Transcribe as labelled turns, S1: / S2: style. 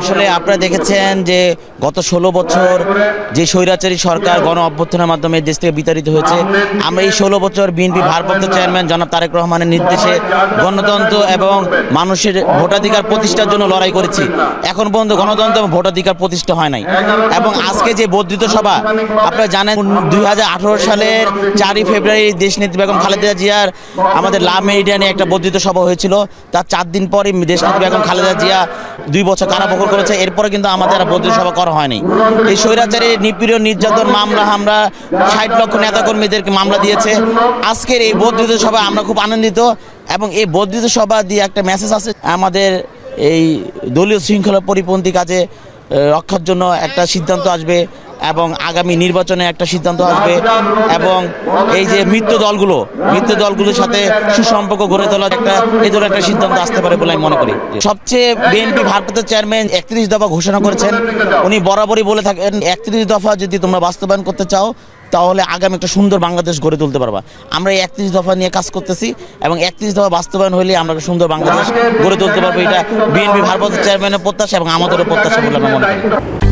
S1: আসলে আপনারা দেখেছেন যে গত ষোলো বছর যে স্বৈরাচারী সরকার গণ অভ্যর্থনের মাধ্যমে দেশ থেকে বিতাড়িত হয়েছে, আমরা এই ষোলো বছর বিএনপি ভারপ্রাপ্ত চেয়ারম্যান জনাব তারেক রহমানের নির্দেশে গণতন্ত্র এবং মানুষের ভোটাধিকার প্রতিষ্ঠার জন্য লড়াই করেছি। এখন পর্যন্ত গণতন্ত্র এবং ভোটাধিকার প্রতিষ্ঠা হয় নাই। এবং আজকে যে বর্ধিত সভা, আপনারা জানেন দুই হাজার আঠারো সালের চারই ফেব্রুয়ারি দেশনেত্রী বেগম খালেদা জিয়ার আমাদের লাভ মেরিডিয়ানে একটা বর্ধিত সভা হয়েছিল। তার চার দিন পরে দেশনেত্রী বেগম খালেদা জিয়া দুই বছর কারাবহর করেছে এরপরে কিন্তু আমাদের বর্ধিত সভা করা হয়নি। এই স্বৈরাচারী নিপীড়ন নির্যাতন মামলা আমরা ষাট লক্ষ নেতাকর্মীদেরকে মামলা দিয়েছে। আজকের এই বদ্রিত সভা আমরা খুব আনন্দিত এবং এই বর্ধিত সভা দিয়ে একটা মেসেজ আছে আমাদের এই দলীয় শৃঙ্খলা পরিপন্থী কাজে রক্ষার জন্য একটা সিদ্ধান্ত আসবে। এবং আগামী নির্বাচনে একটা সিদ্ধান্ত আসবে এবং এই যে মিত্র দলগুলো, মিত্র দলগুলোর সাথে সুসম্পর্ক গড়ে তোলার একটা এই ধরনের একটা সিদ্ধান্ত আসতে পারে বলে আমি মনে করি। সবচেয়ে বিএনপি ভারপ্রাপ্ত চেয়ারম্যান একত্রিশ দফা ঘোষণা করেছেন। উনি বরাবরই বলে থাকেন, একত্রিশ দফা যদি তোমরা বাস্তবায়ন করতে চাও, তাহলে আগামী একটা সুন্দর বাংলাদেশ গড়ে তুলতে পারবা। আমরা এই একত্রিশ দফা নিয়ে কাজ করতেছি এবং একত্রিশ দফা বাস্তবায়ন হলে আমরা একটা সুন্দর বাংলাদেশ গড়ে তুলতে পারব। এটা বিএনপি ভারপ্রাপ্ত চেয়ারম্যানের প্রত্যাশা এবং আমাদেরও প্রত্যাশা বলে আমরা মনে করি।